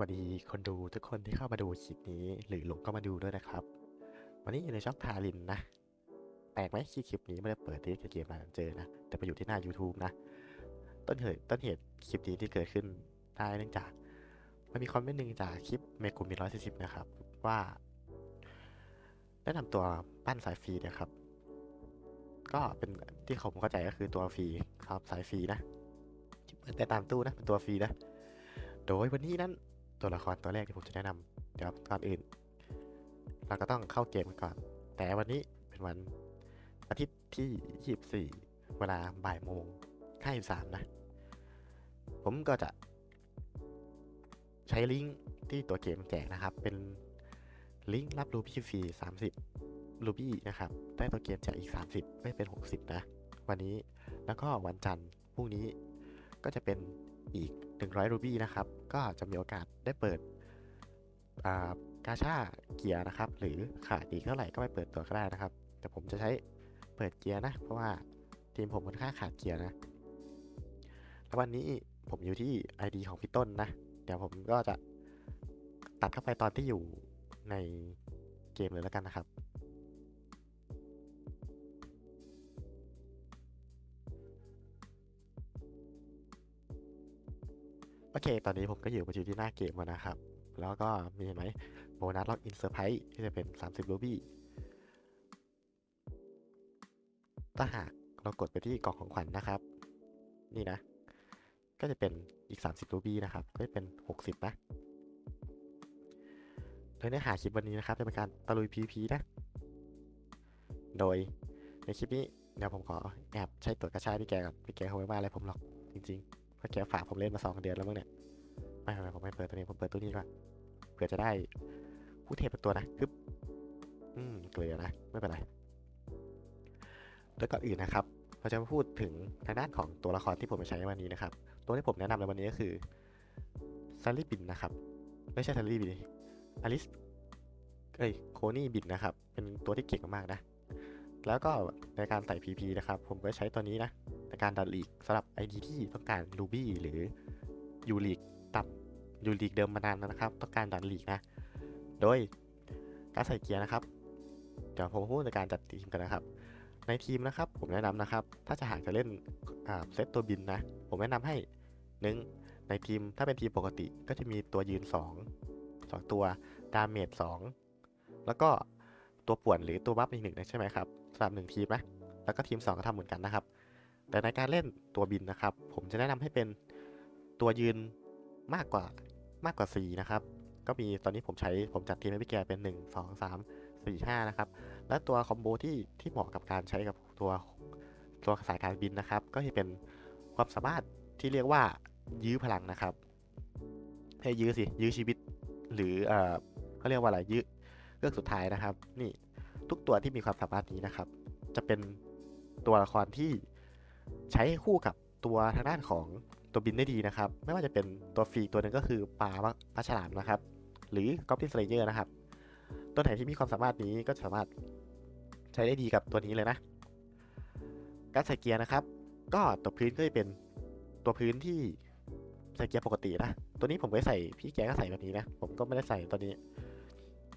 วัสดีคนดูทุกคนที่เข้ามาดูคลิปนี้หรือหลงก็มาดูด้วยนะครับ วันนี้อยู่ในช่องทารินนะแปลกไหมที่คลิปนี้ไม่ได้เปิดที่เกมมาเจอนะ แต่ไปอยู่ที่หน้า YouTube นะ ต้นเหตุต้นเหตุคลิปนี้ที่เกิดขึ้นได้เนื่องจากมันมีคอมเมนต์หนึ่งจากคลิปเมกุมีร้อยสี่สิบนะครับ ว่าแนะนำตัวปั้นสายฟรีนะครับ ก็เป็นที่ผมเข้าใจก็คือตัวฟรีครับสายฟรีนะเปิดแต่ตามตู้นะเป็นตัวฟรีนะโดยวันนี้นั้น ตัวละครตัวแรกที่ผมจะแนะนำเดี๋ยวก่อนอื่น เราก็ต้องเข้าเกมกันก่อน แต่วันนี้เป็นวันอาทิตย์ที่ 24 เวลาบ่ายโมง53นะ ผมก็จะ ใช้ลิงก์ที่ตัวเกมแจกนะครับ เป็นลิงก์รับรูบี้ฟรี30รูบี้นะครับ ได้ตัวเกมแจกอีก 30 ไม่เป็น 60 นะ วันนี้แล้วก็วันจันทร์พรุ่งนี้ก็จะเป็นอีก 100รูบี้นะครับ ก็จะมีโอกาส ได้เปิดอากาชาเกียร์นะครับ หรือขาดอีกเท่าไหร่ก็ไปเปิดตัวก็ได้นะครับ แต่ผมจะใช้เปิดเกียร์นะ เพราะว่าทีมผมค่อนข้างขาดเกียร์นะ แล้ววันนี้ผมอยู่ที่ ID ของพี่ต้นนะ เดี๋ยวผมก็จะตัดเข้าไปตอนที่อยู่ในเกมเลยแล้วกันนะครับ โอเค ตอนนี้ผมก็อยู่มาอยู่ที่หน้าเกมแล้วนะครับ แล้วก็มีเห็นไหมโบนัสล็อกอินเซอร์ไพรส์ที่จะเป็น 30รูบี้ถ้าหากเรากดไปที่กล่องของขวัญนะครับ นี่นะ ก็จะเป็นอีก 30รูบี้นะครับ ก็จะเป็น 60 นะโดยเนื้อหาคลิปวันนี้นะครับจะเป็นการตะลุย PVP นะ โดยในคลิปนี้เดี๋ยวผมขอแอบใช้ตัวกระชายพี่แกกับพี่แกเขาไม่ว่าอะไรผมหรอกจริง ๆ เพราะแกฝากผมเล่นมาสองเดือนแล้วมั้งเนี่ย ไม่ไม่ผมไม่เปิดตัวนี้ผมเปิดตัวนี้ก่อนเผื่อจะได้ผู้เทพเป็นตัวนะฮึบอืมเกลือนะ ไม่เป็นไร แล้วก่อนอื่นนะครับ เราจะมาพูดถึงทางด้านของตัวละครที่ผมจะใช้ในวันนี้นะครับ ตัวที่ผมแนะนำในวันนี้ก็คือซารีบินนะครับ ไม่ใช่ซารีบินอลิสเอ้ยโคนี่บินนะครับ เป็นตัวที่เก่งมากนะ แล้วก็ในการใส่ PP นะครับ ผมก็ใช้ตัวนี้นะ ในการดันลีกสำหรับ ID ที่ต้องการรูบี้หรือยูลีกต่ำยูลีกเดิมมานานแล้วนะครับ ต้องการดันลีกนะ โดยการใส่เกียร์นะครับ เดี๋ยวผมพูดในการจัดทีมกันนะครับ ในทีมนะครับ ผมแนะนำนะครับ ถ้าจะหากจะเล่นเซตตัวบินนะ ผมแนะนำให้หนึ่งในทีมถ้าเป็นทีมปกติก็จะมีตัวยืน 2 2 ตัวดาเมจ2แล้วก็ตัวป่วนหรือตัวบัฟอีกหนึ่งนะใช่ไหมครับสำหรับหนึ่งทีมนะแล้วก็ทีม 2 ก็ทำเหมือนกันนะครับ แต่ในการเล่นตัวบินนะครับ ผมจะแนะนำให้เป็นตัวยืนมากกว่ามากกว่า 4 นะครับ ก็มีตอนนี้ผมใช้ผมจัดทีมให้พี่แกเป็น 1 2 3 4 5 นะครับ และตัวคอมโบที่ที่เหมาะกับการใช้กับตัวตัวสายการบินนะครับ ก็จะเป็นความสามารถที่เรียกว่ายื้อพลังนะครับ ให้ยื้อสิ ยื้อชีวิต หรือเอ่อเขาเรียกว่าอะไรยื้อเรื่องสุดท้ายนะครับ นี่ทุกตัวที่มีความสามารถนี้นะครับ จะเป็นตัวละครที่ ใช้คู่กับตัวทางด้านของตัวบินได้ดีนะครับ ไม่ว่าจะเป็นตัวฟรีตัวหนึ่งก็คือปลาปลาฉลามนะครับ หรือกอ b ลินสเลเยอร์นะครับ ตัวไหนที่มีความสามารถนี้ก็สามารถใช้ได้ดีกับตัวนี้เลยนะ การใส่เกียร์นะครับ ก็ตัวพื้นก็จะเป็นตัวพื้นที่ใส่เกียร์ปกตินะ ตัวนี้ผมไม่ใส่พี่แกก็ใส่แบบนี้นะ ผมก็ไม่ได้ใส่ตัวนี้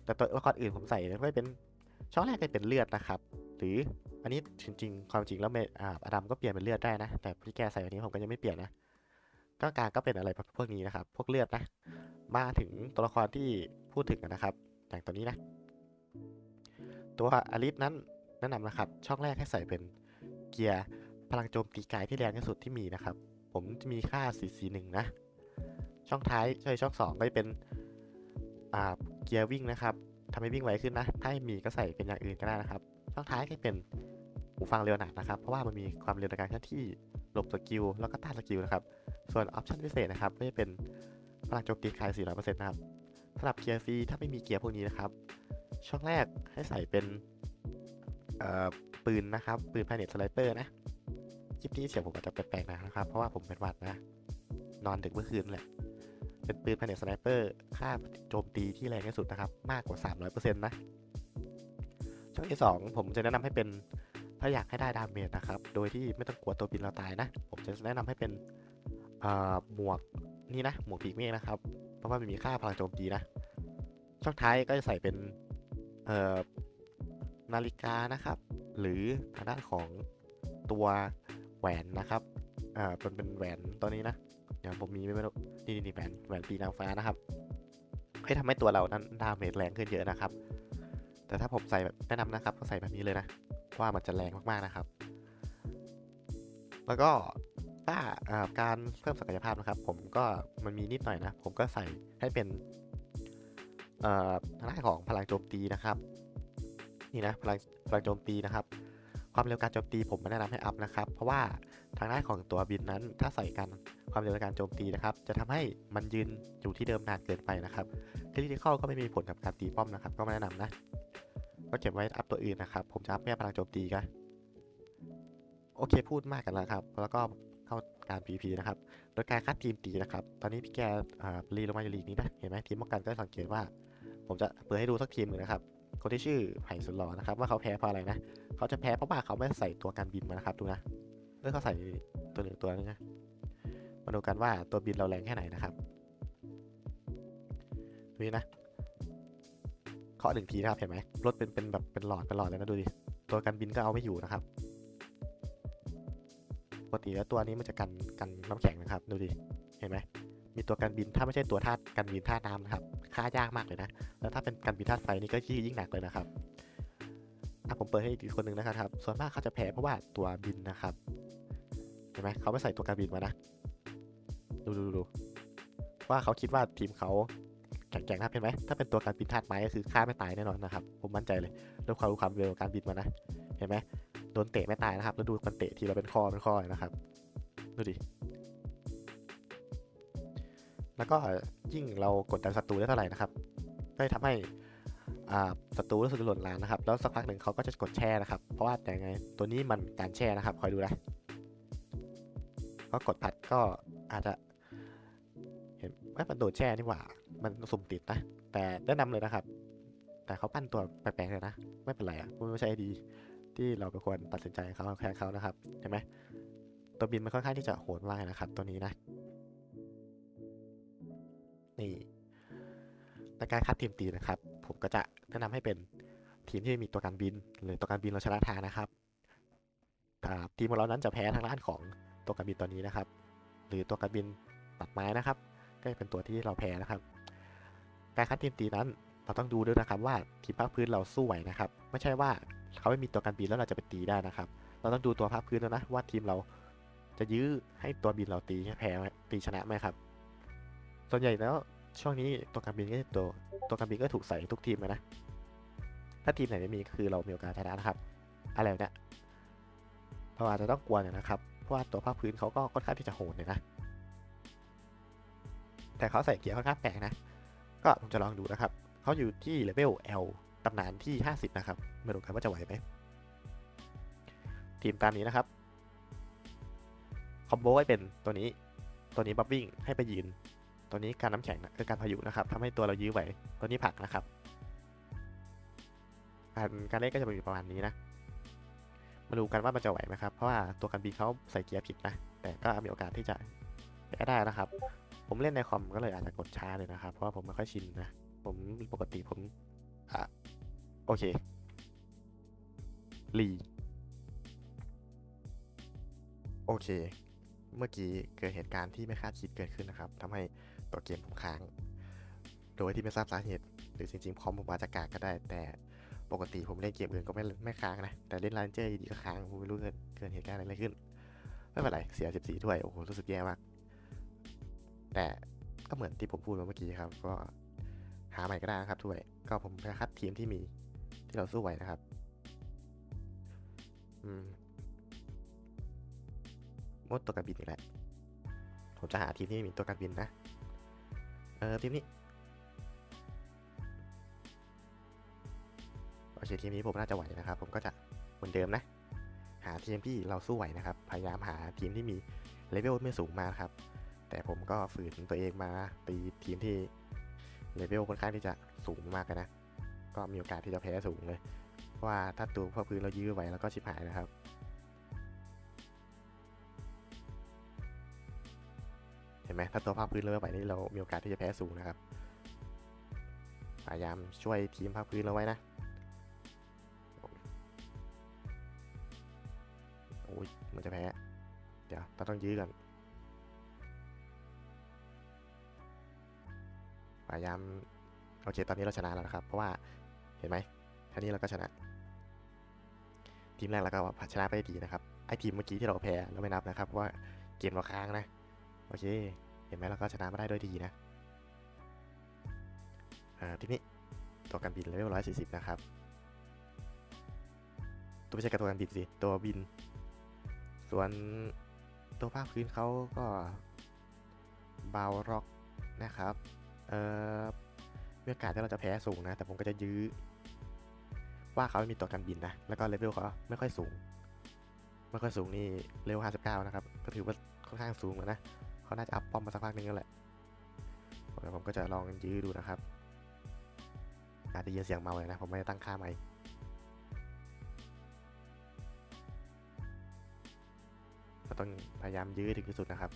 แต่ตัวละครอื่นผมใส่ก็เป็นช่องแรกก็เป็นเลือดนะครับ หรืออันนี้จริงๆ ความจริงแล้วเมอาอดัมก็เปลี่ยนเป็นเลือดได้นะ แต่พี่แกใส่อันนี้ผมก็ยังไม่เปลี่ยนนะ ก็การก็เป็นอะไรพวกนี้นะครับ พวกเลือดนะ มาถึงตัวละครที่พูดถึงนะครับอย่างตัวนี้นะ ตัวอลิสนั้นแนะนำนะครับ ช่องแรกให้ใส่เป็นเกียร์พลังโจมตีกายที่แรงที่สุดที่มีนะครับ ผมจะมีค่า 441 นะ ช่องท้ายใช่ช่อง 2 ก็จะเป็นเกียร์วิ่งนะครับทำให้วิ่งไวขึ้นนะ ถ้ามีก็ใส่เป็นอย่างอื่นก็ได้นะครับ ช่องท้ายก็เป็นหูฟังเร็วหนักนะครับ เพราะว่ามันมีความเร็วในการเคลื่อนที่หลบสกิลแล้วก็ต้านสกิลนะครับ ส่วนออปชั่นพิเศษนะครับก็จะเป็นพลังโจมตีกาย400%นะครับสำหรับเกียร์ฟรีถ้าไม่มีเกียร์พวกนี้นะครับ ช่องแรกให้ใส่เป็นปืนนะครับ ปืนพาเน็ตสไลเปอร์นะคลิปนี้เสียงผมอาจจะแปลกๆนะครับ เพราะว่าผมเป็นหวัดนะ นอนดึกเมื่อคืนแหละ เป็นปืนพาเน็ตสไนเปอร์ค่าโจมตีที่แรงที่สุดนะครับ มากกว่า 300%นะ ช่องที่2ผมจะแนะนำให้เป็นถ้าอยากให้ได้ดาเมจนะครับ โดยที่ไม่ต้องกลัวตัวบินเราตายนะ ผมจะแนะนำให้เป็นหมวกนี่นะ หมวกปีกเมฆนะครับ เพราะว่ามันมีค่าพลังโจมตีนะ ช่องท้ายก็จะใส่เป็นนาฬิกานะครับ หรือทางด้านของตัวแหวนนะครับเอ่าเป็นเป็นแหวนตัวนี้นะอย่างผมมีไม่รู้นี่นี่แหวนแหวนปีนางฟ้านะครับให้ทำให้ตัวเรานั้นดาเมจแรงขึ้นเยอะนะครับ แต่ถ้าผมใส่แบบแนะนำนะครับก็ใส่แบบนี้เลยนะว่ามันจะแรงมากๆนะครับ แล้วก็ถ้าการเพิ่มศักยภาพนะครับ ผมก็มันมีนิดหน่อยนะ ผมก็ใส่ให้เป็นทางด้านของพลังโจมตีนะครับนี่นะพลังพลังโจมตีนะครับ ความเร็วการโจมตีผมไม่แนะนำให้อัพนะครับ เพราะว่าทางด้านของตัวบินนั้น ถ้าใส่กันความเร็วการโจมตีนะครับ จะทำให้มันยืนอยู่ที่เดิมนานเกินไปนะครับคริติคอลก็ไม่มีผลกับการตีป้อมนะครับ ก็ไม่แนะนำนะ ก็เก็บไว้อัพตัวอื่นนะครับ ผมจะอัพแค่พลังโจมตีกันโอเคพูดมากกันแล้วครับ แล้วก็เข้าการ PVP นะครับ โดยการคัดทีมตีนะครับ ตอนนี้พี่แกอ่ารีลงมาอยู่ลีกนี้นะ เห็นไหมทีมป้องกันก็สังเกตว่า ผมจะเปิดให้ดูสักทีมหนึ่งนะครับ คนที่ชื่อไผ่สุดหล่อนะครับ ว่าเขาแพ้เพราะอะไรนะ เขาจะแพ้เพราะว่าเขาไม่ใส่ตัวการบินมานะครับ ดูนะเออเขาใส่ตัวหนึ่งตัวนึงนะ มาดูกันว่าตัวบินเราแรงแค่ไหนนะครับดูนี่นะ เคาะหนึ่งทีนะครับเห็นไหมรถเป็นเป็นแบบเป็นหลอดเป็นหลอดเลยนะดูดิตัวการบินก็เอาไม่อยู่นะครับปกติแล้วตัวนี้มันจะกันกันน้ำแข็งนะครับ ดูดิเห็นไหมมีตัวการบินถ้าไม่ใช่ตัวธาตุการบินธาตุน้ำนะครับฆ่ายากมากเลยนะ แล้วถ้าเป็นการบินธาตุไฟนี่ก็ยิ่งหนักเลยนะครับอะผมเปิดให้อีกคนหนึ่งนะครับ ส่วนมากเขาจะแพ้เพราะว่าตัวบินนะครับเห็นไหมเขาไม่ใส่ตัวการบินมานะ ดูดูดูว่าเขาคิดว่าทีมเขา แข็งแกร่งนะครับเห็นไหมถ้าเป็นตัวการบินธาตุไม้ก็คือฆ่าไม่ตายแน่นอนนะครับผมมั่นใจเลยด้วยความรู้ความเร็วการบินมานะเห็นไหมโดนเตะไม่ตายนะครับแล้วดูมันเตะทีเราเป็นคอเป็นคอเลยนะครับดูดิแล้วก็ยิ่งเรากดดันศัตรูได้เท่าไหร่นะครับก็จะทำให้ศัตรูรู้สึกหล่นลานนะครับ แล้วสักพักหนึ่งเขาก็จะกดแช่นะครับ เพราะว่าแต่ไงตัวนี้มันการแช่นะครับ คอยดูนะก็กดพัดก็อาจจะ เห็นว่ามันโดนแช่นี่หว่า มันสุ่มติดนะ แต่แนะนำเลยนะครับ แต่เขาปั้นตัวแปลกๆเลยนะ ไม่เป็นไรอะมันไม่ใช่ไอดี ที่เราไปควรตัดสินใจเขาแค่เขานะครับเห็นไหมตัวบินมันค่อนข้างที่จะโหดมากนะครับ ตัวนี้นะ นี่ในการคัดทีมตีนะครับ ผมก็จะแนะนำให้เป็นทีมที่มีตัวการบิน หรือตัวการบินเราชนะทางนะครับทีมของเรานั้นจะแพ้ทางด้านของตัวการบินตัวนี้นะครับ หรือตัวการบินตัดไม้นะครับ ก็จะเป็นตัวที่เราแพ้นะครับ การคัดทีมตีนั้น เราต้องดูด้วยนะครับว่าทีมภาคพื้นเราสู้ไหวนะครับ ไม่ใช่ว่าเขาไม่มีตัวการบินแล้วเราจะไปตีได้นะครับ เราต้องดูตัวภาคพื้นแล้วนะว่าทีมเราจะยื้อให้ตัวบินเราตีแพ้ไหมตีชนะไหมครับ ส่วนใหญ่แล้วช่วงนี้ตัวการบินก็ตัวตัวการบินก็ถูกใส่ทุกทีมเลยนะ ถ้าทีมไหนไม่มีคือเรามีโอกาสชนะนะครับ อะไรเนี้ยเราอาจจะต้องกลัวหน่อยนะครับ เพราะว่าตัวภาคพื้นเขาก็ค่อนข้างที่จะโหดเลยนะ แต่เขาใส่เกียร์ค่อนข้างแปลกนะ ก็ผมจะลองดูนะครับเขาอยู่ที่เลเวล L ตำนานที่ 50 นะครับมาดูกันว่าจะไหวไหมทีมตามนี้นะครับคอมโบไว้เป็นตัวนี้ตัวนี้บัฟวิ่งให้ไปยืน ตัวนี้การน้ำแข็งนะคือการพายุนะครับทำให้ตัวเรายื้อไหวตัวนี้ผักนะครับการการเล่นก็จะเป็นประมาณนี้นะ มาดูกันว่ามันจะไหวไหมครับ เพราะว่าตัวการบินเขาใส่เกียร์ผิดนะ แต่ก็มีโอกาสที่จะแก้ได้นะครับ ผมเล่นในคอมก็เลยอาจจะกดช้าเลยนะครับ เพราะว่าผมไม่ค่อยชินนะ ผมปกติผมอะโอเครีโอเค เมื่อกี้เกิดเหตุการณ์ที่ไม่คาดคิดเกิดขึ้นนะครับทำให้ตัวเกมผมค้าง โดยที่ไม่ทราบสาเหตุ หรือจริงๆ พร้อมผมอาจจะกากก็ได้ แต่ปกติผมเล่นเกมอื่นก็ไม่ไม่ค้างนะ แต่เล่นลันเจอร์ดีก็ค้าง ผมไม่รู้เกิดเกิดเหตุการณ์อะไรขึ้น ไม่เป็นไร เสีย 14 ถ้วย โอ้โห รู้สึกแย่มาก แต่ก็เหมือนที่ผมพูดมาเมื่อกี้ครับ ก็หาใหม่ก็ได้นะครับถ้วย ก็ผมจะคัดทีมที่มีที่เราสู้ไหวนะครับ อืมมดตัวการบินอีกแล้วผมจะหาทีมที่มีตัวการบินนะ เออทีมนี้โอเคทีมนี้ผมน่าจะไหวนะครับ ผมก็จะเหมือนเดิมนะ หาทีมที่เราสู้ไหวนะครับ พยายามหาทีมที่มีเลเวลไม่สูงมากครับ แต่ผมก็ฝืนตัวเองมาตีทีมที่เลเวลค่อนข้างที่จะสูงมากเลยนะ ก็มีโอกาสที่จะแพ้สูงเลย เพราะว่าถ้าตัวพ่อพื้นเรายื้อไหวแล้วก็ชิบหายนะครับเห็นห็นไหมถ้าตัวภาคพื้นเราไม่ไหวนี่เรามีโอกาสที่จะแพ้สูงนะครับ พยายามช่วยทีมภาคพื้นเราไว้นะโอ้ยมันจะแพ้ เดี๋ยวเราต้องยื้อกัน พยายามโอเค ตอนนี้เราชนะแล้วนะครับ เพราะว่าเห็นไหมท่านี้เราก็ชนะ ทีมแรกเราก็ชนะไปดีนะครับไอทีมเมื่อกี้ที่เราแพ้เราไม่นับนะครับเพราะว่าเกมเราค้างนะโอเค เห็นไหมเราก็ชนะมาได้ด้วยดีนะอ่าทีนี้ตัวการบินเลเวลร้อยสี่สิบนะครับตัวไม่ใช่กับตัวการบินสิตัวบิน ส่วนตัวภาคพื้นเขาก็บาวร็อกนะครับ เอ่อมีโอกาสที่เราจะแพ้สูงนะ แต่ผมก็จะยื้อ ว่าเขาไม่มีตัวกันบินนะ แล้วก็เลเวลเขาไม่ค่อยสูง ไม่ค่อยสูงนี่เลเวล59 นะครับ ก็ถือว่าค่อนข้างสูงแล้วนะ เขาน่าจะอัพป้อมมาสักพักนึงแล้วแหละเดี๋ยวผมก็จะลองยื้อดูนะครับ อาจจะยินเสียงเมาเลยนะ ผมไม่ได้ตั้งค่าไมคก็ต้องพยายามยื้อถึงที่สุดนะครับ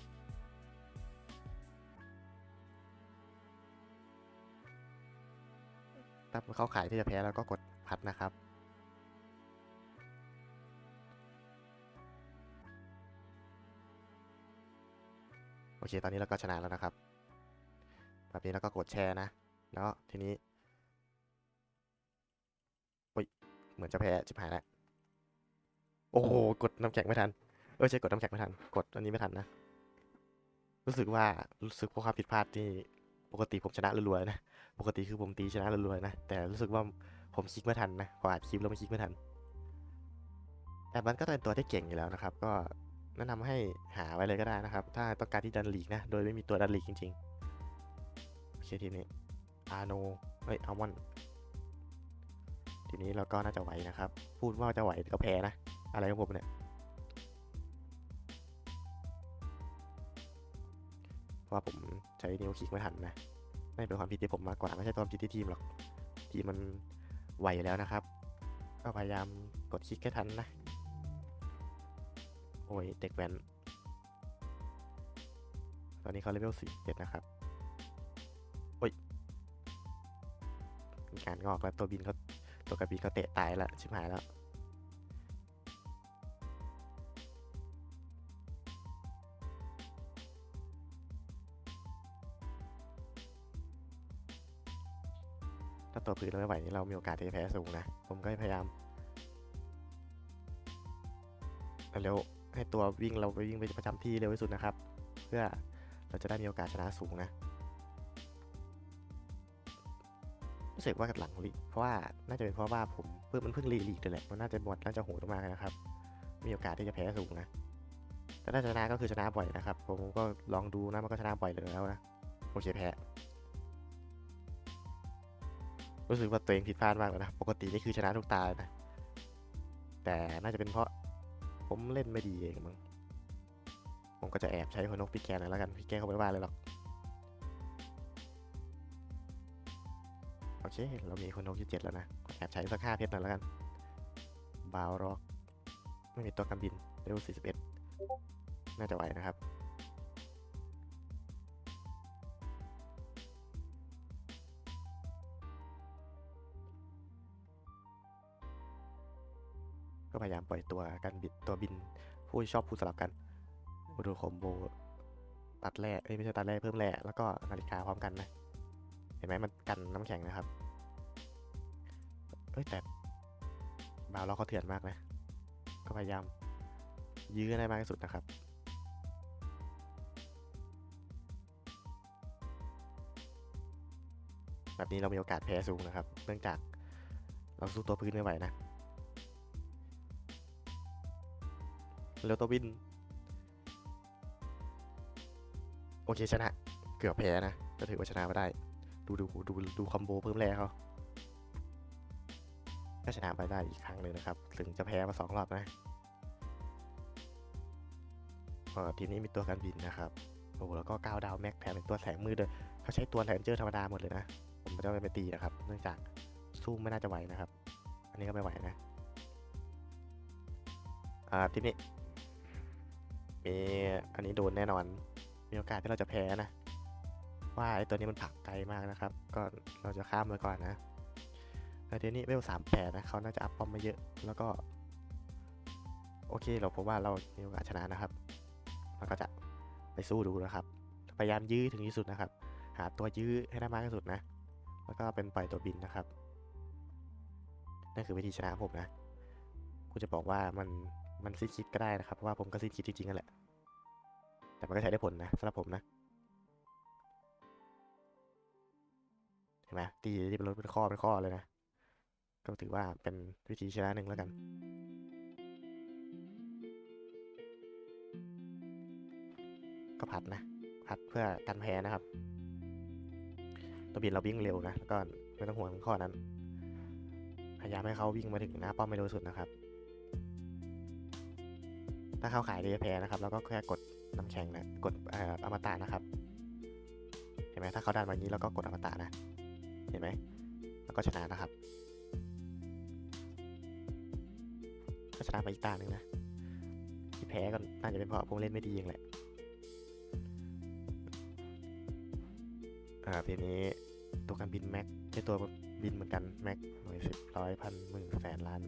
ถ้าเขาขายที่จะแพ้แล้วก็กดพัดนะครับ โอเค ตอนนี้เราก็ชนะแล้วนะครับ แบบนี้เราก็กดแชร์นะ แล้วทีนี้อุ้ย เหมือนจะแพ้จิบหายแล้ว โอ้โห กดน้ำแข็งไม่ทัน เออใช่กดน้ำแข็งไม่ทัน กดอันนี้ไม่ทันนะ รู้สึกว่ารู้สึกว่าความผิดพลาดที่ ปกติผมชนะรัวๆนะ ปกติคือผมตีชนะรัวๆนะ แต่รู้สึกว่าผมคลิกไม่ทันนะพออัดคลิปแล้วมันคลิกไม่ทัน แต่มันก็เป็นตัวที่เก่งอยู่แล้วนะครับ ก็แนะนำให้หาไว้เลยก็ได้นะครับ ถ้าต้องการที่ดันลีกนะ โดยไม่มีตัวดันลีกจริงๆโอเคทีนี้อาโนเอ้ยอัลมอนทีนี้เราก็น่าจะไหวนะครับ พูดว่าจะไหวก็แพ้นะ อะไรของผมเนี่ยเพราะว่าผม ใช้นิ้วคลิกไม่ทันนะไม่เป็นความผิดที่ผมมากกว่าไม่ใช่ความผิดที่ทีมหรอกทีมมันไหวแล้วนะครับ ก็พยายามกดคลิกให้ทันนะ โอ้ยเด็กแว้นตอนนี้เขาเลเวลสี่เจ็ดนะครับโอ้ยมีการงอกแล้วตัวบินเขาตัวกระบินเขาเตะตายแล้วชิบหายแล้ว ตัวพื้นเราไม่ไหวนี่เรามีโอกาสที่จะแพ้สูงนะ ผมก็พยายามเร็วให้ตัววิ่งเราไปวิ่งไปประจำที่เร็วที่สุดนะครับ เพื่อเราจะได้มีโอกาสชนะสูงนะรู้สึกว่ากับหลังลีเพราะว่าน่าจะเป็นเพราะว่าผมเพิ่งมันเพิ่งรีลีกเลยแหละมันน่าจะหมดน่าจะโหดมากนะครับ มีโอกาสที่จะแพ้สูงนะแต่ถ้าชนะก็คือชนะบ่อยนะครับ ผมก็ลองดูนะมันก็ชนะบ่อยเลยแล้วนะโอเคแพ้ รู้สึกว่าตัวเองผิดพลาดมากเลยนะ ปกตินี่คือชนะทุกตาเลยนะ แต่น่าจะเป็นเพราะผมเล่นไม่ดีเองมั้ง ผมก็จะแอบใช้คนนกพี่แกนหน่อยแล้วกัน พี่แกนเขาไม่ว่าเลยหรอก โอเค เรามีคนนกยู่เจ็ดแล้วนะ แอบใช้สักห้าเพชรหน่อยแล้วกัน บาวร็อก ไม่มีตัวกันบินเร็ว41 น่าจะไหวนะครับ ยายามปล่อยตัวกันบิดตัวบิน ผู้ชอบพูดสลับกันมาดูคอมโบตัดแร่ไม่ใช่ตัดแร่เพิ่มแร่แล้วก็นาฬิกาพร้อมกันนะ เห็นไหมมันกันน้ำแข็งนะครับเอ้ยแต่บาวเราเขาเถื่อนมากนะ ก็พยายามยื้อได้มากที่สุดนะครับแบบนี้เรามีโอกาสแพ้สูงนะครับ เนื่องจากเราสู้ตัวพื้นไม่ไหวนะ เร็วตัวบิน โอเคชนะ เกือบแพ้นะ ก็ถือว่าชนะมาได้ ดูดูดูดูคอมโบเพิ่มแร่เขาก็ชนะไปได้อีกครั้งหนึ่งนะครับ ถึงจะแพ้มาสองรอบนะทีนี้มีตัวการบินนะครับ โอ้แล้วก็ก้าวดาวแม็กแถมเป็นตัวแสงมือเลยเขาใช้ตัวแลนเจอร์ธรรมดาหมดเลยนะ ผมไม่ไปตีนะครับ เนื่องจากสู้ไม่น่าจะไหวนะครับ อันนี้ก็ไม่ไหวนะ อ่าทีนี้ อันนี้โดนแน่นอน มีโอกาสที่เราจะแพ้นะ ว่าไอ้ตัวนี้มันผักไกลมากนะครับ ก็เราจะข้ามไปก่อนนะแล้วทีนี้เวลสามแปดนะเขาน่าจะอัพป้อมมาเยอะ แล้วก็ โอเคเราผมว่าเรามีโอกาสชนะนะครับ เราก็จะไปสู้ดูนะครับ พยายามยื้อถึงที่สุดนะครับ หาตัวยื้อให้ได้มากที่สุดนะ แล้วก็เป็นปล่อยตัวบินนะครับ นั่นคือวิธีชนะผมนะกูจะบอกว่ามันมันสิ้นคิดก็ได้นะครับเพราะว่าผมก็สิ้นคิดจริงๆนั่นแหละ แต่มันก็ใช้ได้ผลนะสำหรับผมนะ เห็นไหมตีที่เป็นรถเป็นข้อเป็นข้อเลยนะ ก็ถือว่าเป็นวิธีชนะหนึ่งแล้วกัน ก็ผัดนะ ผัดเพื่อกันแพ้นะครับ ตัวบินเราวิ่งเร็วนะ แล้วก็ไม่ต้องห่วงข้อนั้น พยายามให้เขาวิ่งมาถึงหน้าป้อมไม่ร็วสุดนะครับ ถ้าเขาขายดีแพ้นะครับ แล้วก็แค่กด น้ำแข็งนะกดออมตะนะครับ เห็นไหมถ้าเขาดันมางนี้เราก็กดอมตะนะ เห็นไหมแล้วก็ชนะนะครับ ก็ชนะไปอีกตาหนึ่งนะ ที่แพ้ก็น่าจะเป็นเพราะผมเล่นไม่ดีเองแหละอ่าทีนี้ตัวการบินแม็กใช่ตัวบินเหมือนกันแม็กหน่วยสิบร้อยพันหมื่นแสนล้าน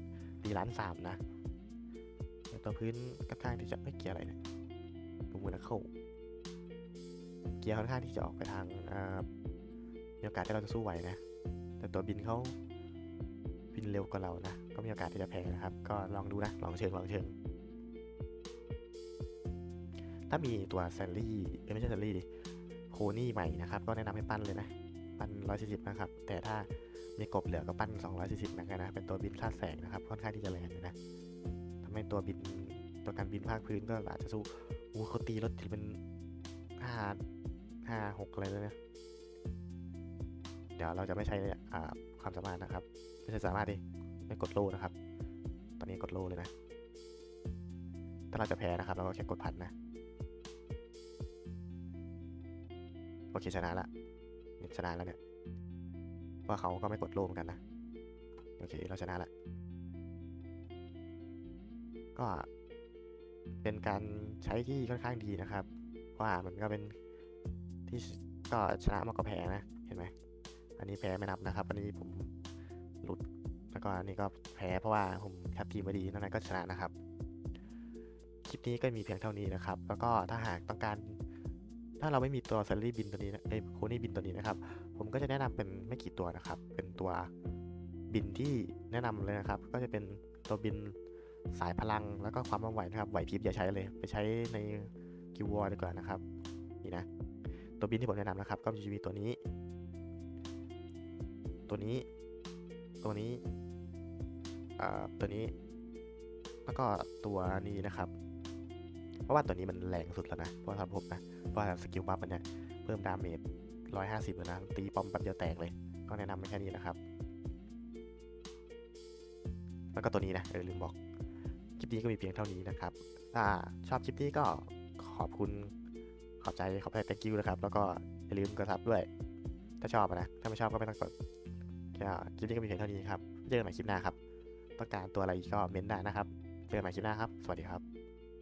ตีล้านสามนะตัวพื้นค่อนข้างที่จะไม่เกี่ยร์อะไรเนี่ย ดูมือนนักเข้าเกียร์ค่อนข้างที่จะออกไปทางมีโอกาสที่เราจะสู้ไหวนะ แต่ตัวบินเขาบินเร็วกว่าเรานะ ก็มีโอกาสที่จะแพ้นะครับ ก็ลองดูนะ ลองเชิง ลองเชิง ถ้ามีตัวแซลลี่ไม่ใช่แซลลี่ดิ โคนี่ใหม่นะครับ ก็แนะนำให้ปั้นเลยนะ ปั้น 140 นะครับ แต่ถ้ามีกบเหลือก็ปั้น 240 นะนะเป็นตัวบินคลาดแสงนะครับ ค่อนข้างที่จะแรงนะทำให้ตัวบิน ตัวการบินภาคพื้นก็อาจจะสู้อู้เขาตีรถที่เป็นห้าห้าหกอะไรเลยนะเดี๋ยวเราจะไม่ใช้อ่าความสามารถนะครับ ไม่ใช่สามารถดิไม่กดโล่นะครับ ตอนนี้กดโล่เลยนะ ถ้าเราจะแพ้นะครับ เราก็แค่กดพันนะ โอเคชนะละเนี่ชนะแล้วเนี่ยเพราะเขาก็ไม่กดโลเหมือนกันนะ โอเคเราชนะละก็ เป็นการใช้ที่ค่อนข้างดีนะครับเพราะว่ามันก็เป็นที่ก็ชนะมากกว่าแพ้นะ เห็นไหม อันนี้แพ้ไม่นับนะครับ อันนี้ผมหลุด แล้วก็อันนี้ก็แพ้เพราะว่าผมทับทีมมาดีนอกนั้นก็ชนะนะครับ คลิปนี้ก็มีเพียงเท่านี้นะครับ แล้วก็ถ้าหากต้องการ ถ้าเราไม่มีตัวซัลลี่บินตัวนี้นะเอ้โคนี่บินตัวนี้นะครับ ผมก็จะแนะนำเป็นไม่กี่ตัวนะครับ เป็นตัวบินที่แนะนำเลยนะครับ ก็จะเป็นตัวบิน สายพลังแล้วก็ความว่องไวนะครับไหวพริบอย่าใช้เลย ไปใช้ในกิววอร์ดีกว่านะครับ นี่นะ ตัวบินที่ผมแนะนำนะครับ ก็จะมีตัวนี้ ตัวนี้ ตัวนี้อ่าตัวนี้ แล้วก็ตัวนี้นะครับ เพราะว่าตัวนี้มันแรงสุดแล้วนะเพราะสำหรับผมนะเพราะว่าสกิลบัฟมันเนี่ยเพิ่มดาเมจ150เลยนะ ตีปอมแป๊บเดียวแตกเลย ก็แนะนำไม่แค่นี้นะครับ แล้วก็ตัวนี้นะเออลืมบอก คลิปนี้ก็มีเพียงเท่านี้นะครับถ้าชอบคลิปนี้ก็ขอบคุณขอบใจขอบใจ thank you นะครับ แล้วก็อย่าลืมกดซับด้วย ถ้าชอบนะ ถ้าไม่ชอบก็ไม่ต้องกดคลิปนี้ก็มีเพียงเท่านี้ครับ เจอกันใหม่คลิปหน้าครับ ต้องการตัวอะไรก็เม้นต์ได้นะครับ เจอกันใหม่คลิปหน้าครับ สวัสดีครับ